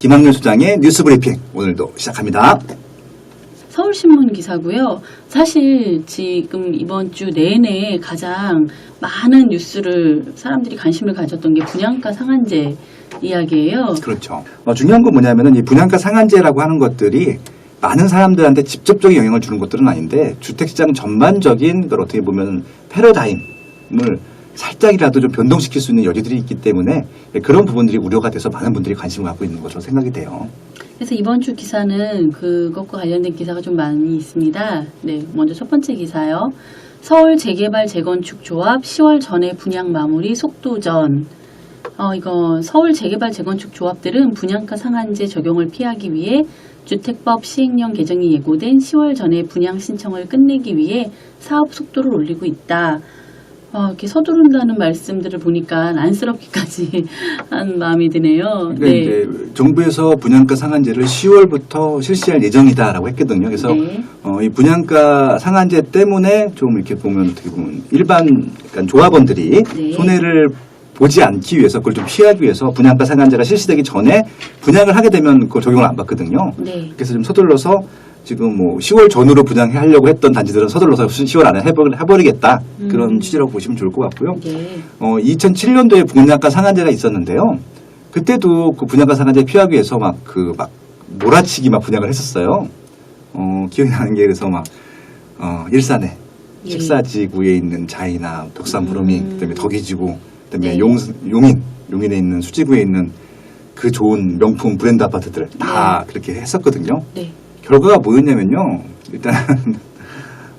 김학렬 소장의 뉴스 브리핑 오늘도 시작합니다. 서울신문 기사고요. 사실 지금 이번 주 내내 가장 많은 뉴스를 사람들이 관심을 가졌던 게 분양가 상한제 이야기예요. 그렇죠. 어, 중요한 건 뭐냐면은 이 분양가 상한제라고 하는 것들이 많은 사람들한테 직접적인 영향을 주는 것들은 아닌데 주택시장 전반적인 걸 어떻게 보면 패러다임을 살짝이라도 좀 변동시킬 수 있는 여지들이 있기 때문에 그런 부분들이 우려가 돼서 많은 분들이 관심을 갖고 있는 것으로 생각이 돼요. 그래서 이번 주 기사는 그것과 관련된 기사가 좀 많이 있습니다. 네, 먼저 첫 번째 기사요. 서울 재개발 재건축 조합 10월 전에 분양 마무리 속도전. 어, 이거 서울 재개발 재건축 조합들은 분양가 상한제 적용을 피하기 위해 주택법 시행령 개정이 예고된 10월 전에 분양 신청을 끝내기 위해 사업 속도를 올리고 있다. 어, 이렇게 서두른다는 말씀들을 보니까 안쓰럽기까지 한 마음이 드네요. 그러니까 이제 정부에서 분양가 상한제를 10월부터 실시할 예정이다라고 했거든요. 그래서 네. 어, 이 분양가 상한제 때문에 좀 이렇게 보면 어떻게 보면 일반 그러니까 조합원들이 네. 손해를 보지 않기 위해서 그걸 좀 피하기 위해서 분양가 상한제가 실시되기 전에 분양을 하게 되면 그걸 적용을 안 받거든요. 네. 그래서 좀 서둘러서 지금 뭐 10월 전후로 분양하려고 했던 단지들은 서둘러서 10월 안에 해버- 해버리겠다 음. 그런 취지라고 보시면 좋을 것 같고요. 네. 어, 2007년도에 분양가 상한제가 있었는데요. 그때도 그 분양가 상한제 피하기 위해서 막 그 막 몰아치기 막 분양을 했었어요. 어, 기억이 나는 게 그래서 막 어, 일산에 예. 14지구에 있는 자이나 덕산 부르미 음. 그다음에 덕이지구 그다음에 네. 용 용인 용인에 있는 수지구에 있는 그 좋은 명품 브랜드 아파트들 다 그렇게 했었거든요. 네. 결과가 뭐였냐면요. 일단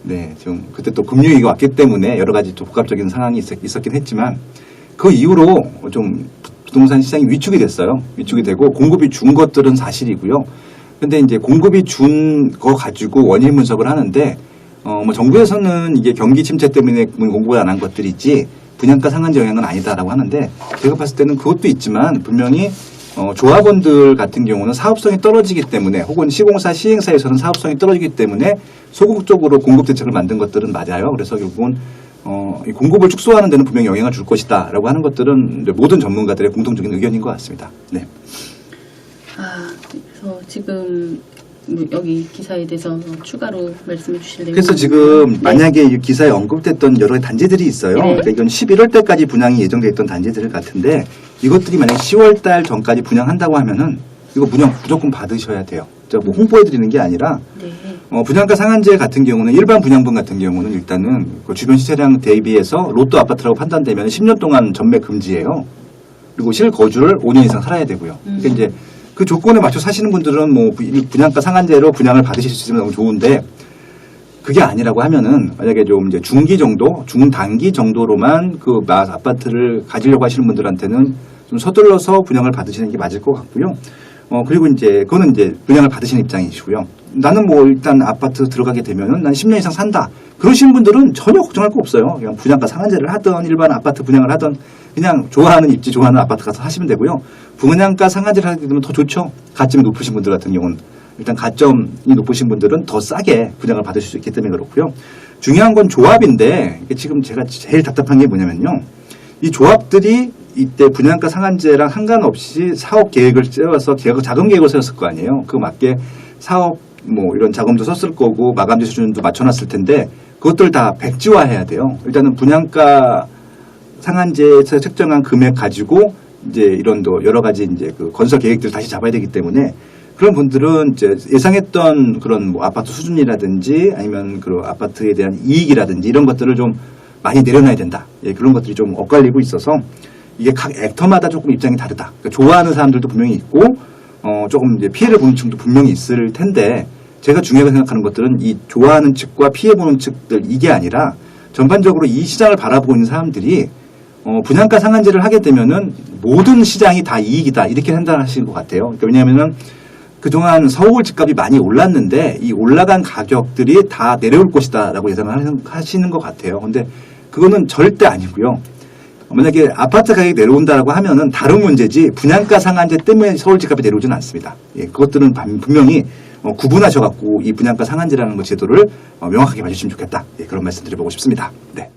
네, 좀 그때 또 금융위기가 왔기 때문에 여러 가지 또 복합적인 상황이 있었, 있었 긴 했지만 그 이후로 좀 부동산 시장이 위축이 됐어요. 위축이 되고 공급이 준 것들은 사실이고요. 근데 이제 공급이 준 거 가지고 원인 분석을 하는데 어 뭐 정부에서는 이게 경기 침체 때문에 공급을 안 한 것들이지 분양가 상한제 영향은 아니다라고 하는데 제가 봤을 때는 그것도 있지만 분명히 어, 조합원들 같은 경우는 사업성이 떨어지기 때문에 혹은 시공사 시행사에서는 사업성이 떨어지기 때문에 소극적으로 공급 대책을 만든 것들은 맞아요. 그래서 결국은 어, 이 공급을 축소하는 데는 분명히 영향을 줄 것이다 라고 하는 것들은 모든 전문가들의 공통적인 의견인 것 같습니다. 네. 아, 그래서 지금 뭐 여기 기사에 대해서 추가로 말씀해 주실 내용. 그래서 지금 만약에 이 기사에 언급됐던 여러 단지들이 있어요. 네. 그러니까 이건 11월 때까지 분양이 예정돼 있던 단지들 같은데 이것들이 만약 10월 달 전까지 분양한다고 하면은 이거 분양 무조건 받으셔야 돼요. 제가 뭐 홍보해 드리는 게 아니라 네. 어, 분양가 상한제 같은 경우는 일반 분양분 같은 경우는 일단은 그 주변 시세량 대비해서 로또 아파트라고 판단되면 10년 동안 전매 금지예요. 그리고 실거주를 5년 이상 살아야 되고요. 그러니까 음. 이제 그 조건에 맞춰 사시는 분들은 뭐 부- 분양가 상한제로 분양을 받으실 수 있으면 너무 좋은데 그게 아니라고 하면은 만약에 좀 이제 중기 정도, 중단기 정도로만 그 마- 아파트를 가지려고 하시는 분들한테는 좀 서둘러서 분양을 받으시는 게 맞을 것 같고요. 어 그리고 이제 그거는 이제 분양을 받으시는 입장이시고요. 나는 뭐 일단 아파트 들어가게 되면은 난 10년 이상 산다. 그러신 분들은 전혀 걱정할 거 없어요. 그냥 분양가 상한제를 하던 일반 아파트 분양을 하던 그냥 좋아하는 입지 좋아하는 아파트 가서 하시면 되고요. 분양가 상한제를 하게 되면 더 좋죠. 가점이 높으신 분들 같은 경우는 일단 가점이 높으신 분들은 더 싸게 분양을 받으실 수 있기 때문에 그렇고요. 중요한 건 조합인데 지금 제가 제일 답답한 게 뭐냐면요. 이 조합들이 이때 분양가 상한제랑 상관없이 사업 계획을 세워서 계획, 자금 계획을 세웠을 거 아니에요. 그 맞게 사업 뭐 이런 자금도 썼을 거고 마감재 수준도 맞춰놨을 텐데 그것들 다 백지화해야 돼요. 일단은 분양가 상한제에서 책정한 금액 가지고 이제 이런 또 여러 가지 이제 그 건설 계획들을 다시 잡아야 되기 때문에 그런 분들은 이제 예상했던 그런 뭐 아파트 수준이라든지 아니면 그 아파트에 대한 이익이라든지 이런 것들을 좀 많이 내려놔야 된다. 예, 그런 것들이 좀 엇갈리고 있어서 이게 각 액터마다 조금 입장이 다르다. 그러니까 좋아하는 사람들도 분명히 있고 어 조금 이제 피해를 보는 층도 분명히 있을 텐데 제가 중요하게 생각하는 것들은 이 좋아하는 측과 피해 보는 측들 이게 아니라 전반적으로 이 시장을 바라보고 있는 사람들이 어, 분양가 상한제를 하게 되면은 모든 시장이 다 이익이다 이렇게 판단하시는 것 같아요. 그러니까 왜냐하면은 그동안 서울 집값이 많이 올랐는데 이 올라간 가격들이 다 내려올 것이다라고 예상을 하시는 것 같아요. 근데 그거는 절대 아니고요. 만약에 아파트 가격이 내려온다라고 하면은 다른 문제지 분양가 상한제 때문에 서울 집값이 내려오지는 않습니다. 예, 그것들은 반- 분명히 어, 구분하셔갖고 이 분양가 상한제라는 거 제도를 어, 명확하게 봐주시면 좋겠다. 예, 그런 말씀 드려보고 싶습니다. 네.